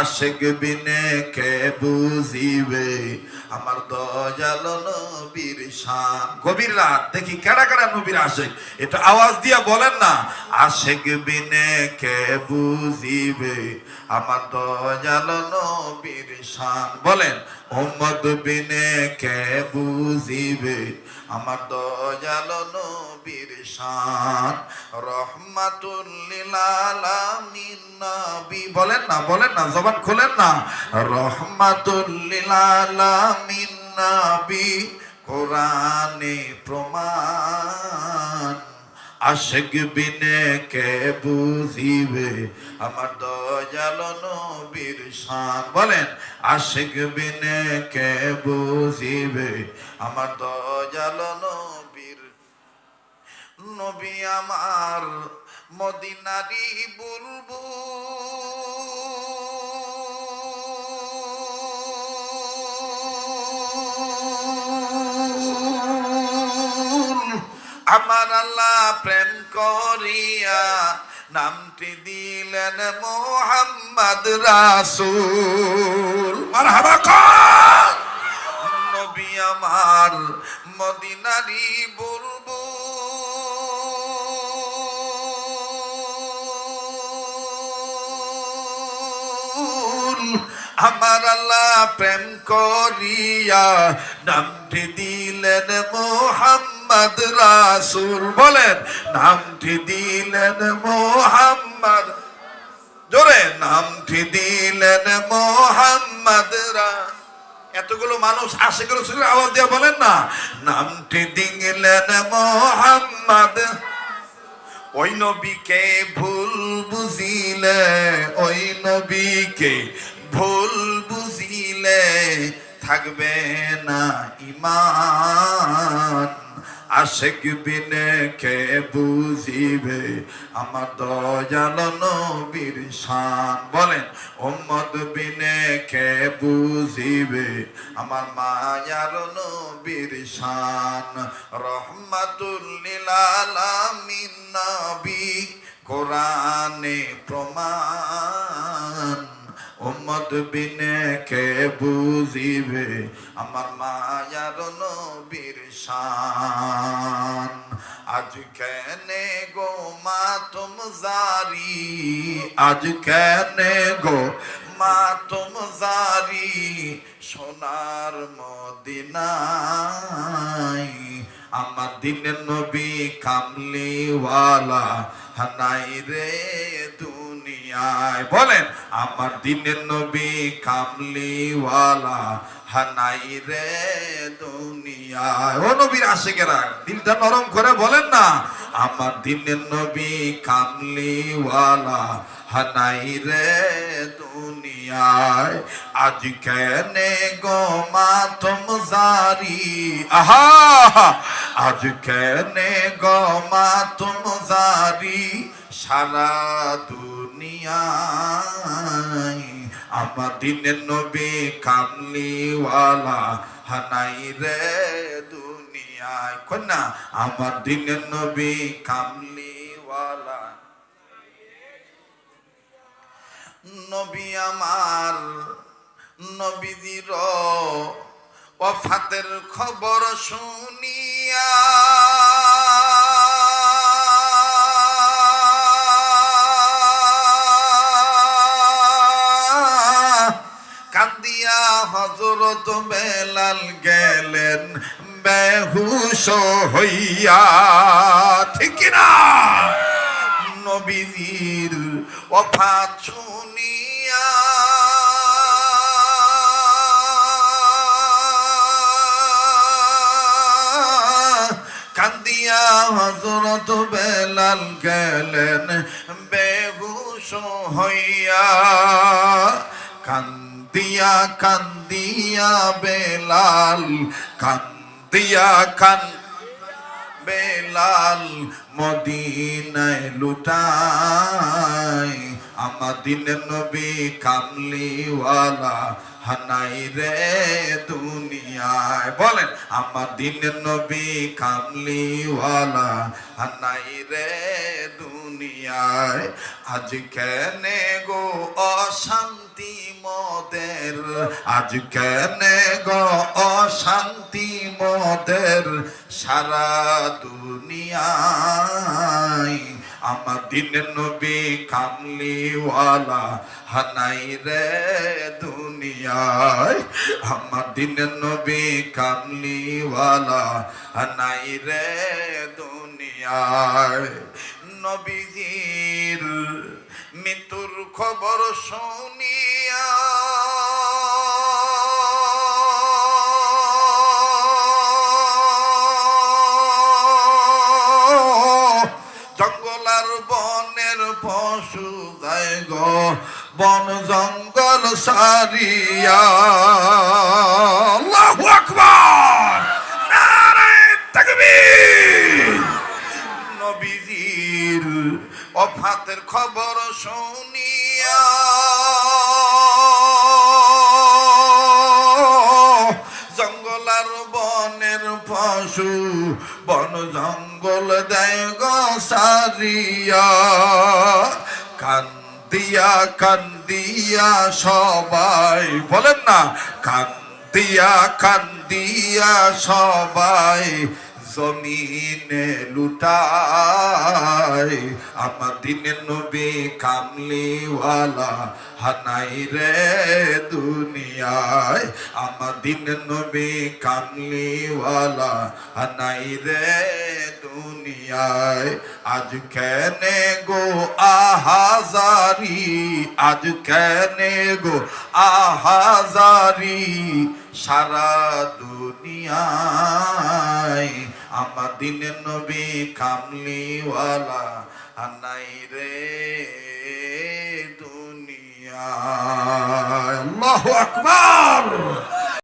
আশেক বিনে কে বুঝিবে? আমার দয়াল নবীর শান। গভীর রাত, দেখি কেডা কেডা নবীর আশেক। এটা আওয়াজ দিয়া বলেন না, আশেক বিনে কে বুঝিবে? আমার দয়াল নবীর শান। বলেন উম্মদ বিনে কে বুঝিবে? আমার দয়াল নবীর রহমাতুল বলেন না খোলেন না। প্রমাণ। বিনে কে বুঝিবে, আমার দয়াল নবীর শান। বলেন, আশেক বিনে কে বুঝিবে, আমার দয়াল নবীর নবী আমার মদিনারি বুলবু আমার আল্লাহ প্রেম করিয়া নামটি দিলেন মোহাম্মদ রাসূল। নবী আমার মদিনারি বলব আমার আল্লাহ প্রেম করিয়া নামটি দিলেন মোহাম্মদ রাসূল। বলেন, নামটি দিলেন মোহাম্মদ। জোরে, নামটি দিলেন মোহাম্মদ এতগুলো মানুষ আশে করে শুনে আওয়াজ দিয়ে বলেন না, নামটি দিলেন মোহাম্মদ। ওই নবীকে ভুল বুঝিলে, ওই নবীকে ভুল বুঝিলে থাকবে না ইমান। আশেক বিনে কে বুঝিবে আমার দয়াল নবীর শান। বলেন উম্মদ বিনে কে বুঝিবে আমার মায়ার নবীর শান। রহমাতুল লিল আলামিন নবী কোরআনে প্রমাণ উম্মদ বিনে কে বুঝিবে? আমার মায়ার নবীর শান। আজ কেনে গো মা তুম জারি? আজ কেনে গো মা তুম জারি? সোনার মদিনাই আমার দিনের নবী কামলিওয়ালা হানাই রে দুনিয়ায়। বলেন, আমার দিনের নবী কামলিওয়ালা হানাই রে দুনিয়ায়। ও নবীর আশেকেরা, দিলটা নরম করে বলেন না, আমার দিনের নবী কামলিওয়ালা হানাই রে দুনিয়ায়। আজ কেনে গো মা তুম জারি? আহা! আজ কেনে গো মা তুম জারি। সারা দুনিয়ায় আমার দিনের নবী কামলিওয়ালা হানাই রে দুনিয়ায়। কন্যা, আমার দিনের নবী কামলিওয়ালা। নবী আমার, নবীজির ওফাতের খবর শুনিয়া হজরত বেলাল গেলেন, বেহুশ হইয়া, ঠিক না নবীজির অফাত শুনিয়া কান্দিয়া হজরত বেলাল গেলেন, বেহুশ হইয়া কান্দিয়া কান্দিয়া বেলাল, কান্দিয়া, কান বেলাল মদিনায় লুটাই আমার দিনের নবী কামলিওয়ালা, হানাই রে দুনিয়ায়। বলেন, আমার দিনের নবী কামলিওয়ালা, হানাই রে দুনিয়ায়। আজ কেনে গো অশান্তি শান্তি মোদের। আজ কেনে গো অশান্তি মোদের? সারা দুনিয়ায় আমার দিনের নবী কামলিওয়ালা হানাই রে দুনিয়ায়। আমার দিনের নবী কামলিওয়ালা হানাই রে দুনিয়ায়। নবীজির মৃত্যুর খবর শুনিয়া জঙ্গল আর বনের পশু যায় গো, বন জঙ্গল সারিয়া। আল্লাহু আকবার! নারায়ে তাকবীর! অফাতের খবর শুনিয়া জঙ্গল আর বনের পশু বন জঙ্গল দেয় গো সারিয়া। কান্দিয়া কান্দিয়া সবাই, বলেন না, কান্দিয়া কান্দিয়া সবাই জমিনে লুটাই, আমার দিনের নবী কামলিওয়ালা হানাই রে দুনিয়ায়। আমার দিনের নবী কামলিওয়ালা হানাই রে দুনিয়ায়। আজ কেনে গো আহাজারি, আজ কেনে গো আহাজারি সারা দুনিয়ায়। দিনের নবী কামলিওয়ালা আনাই রে দুনিয়া আল্লাহু আকবার।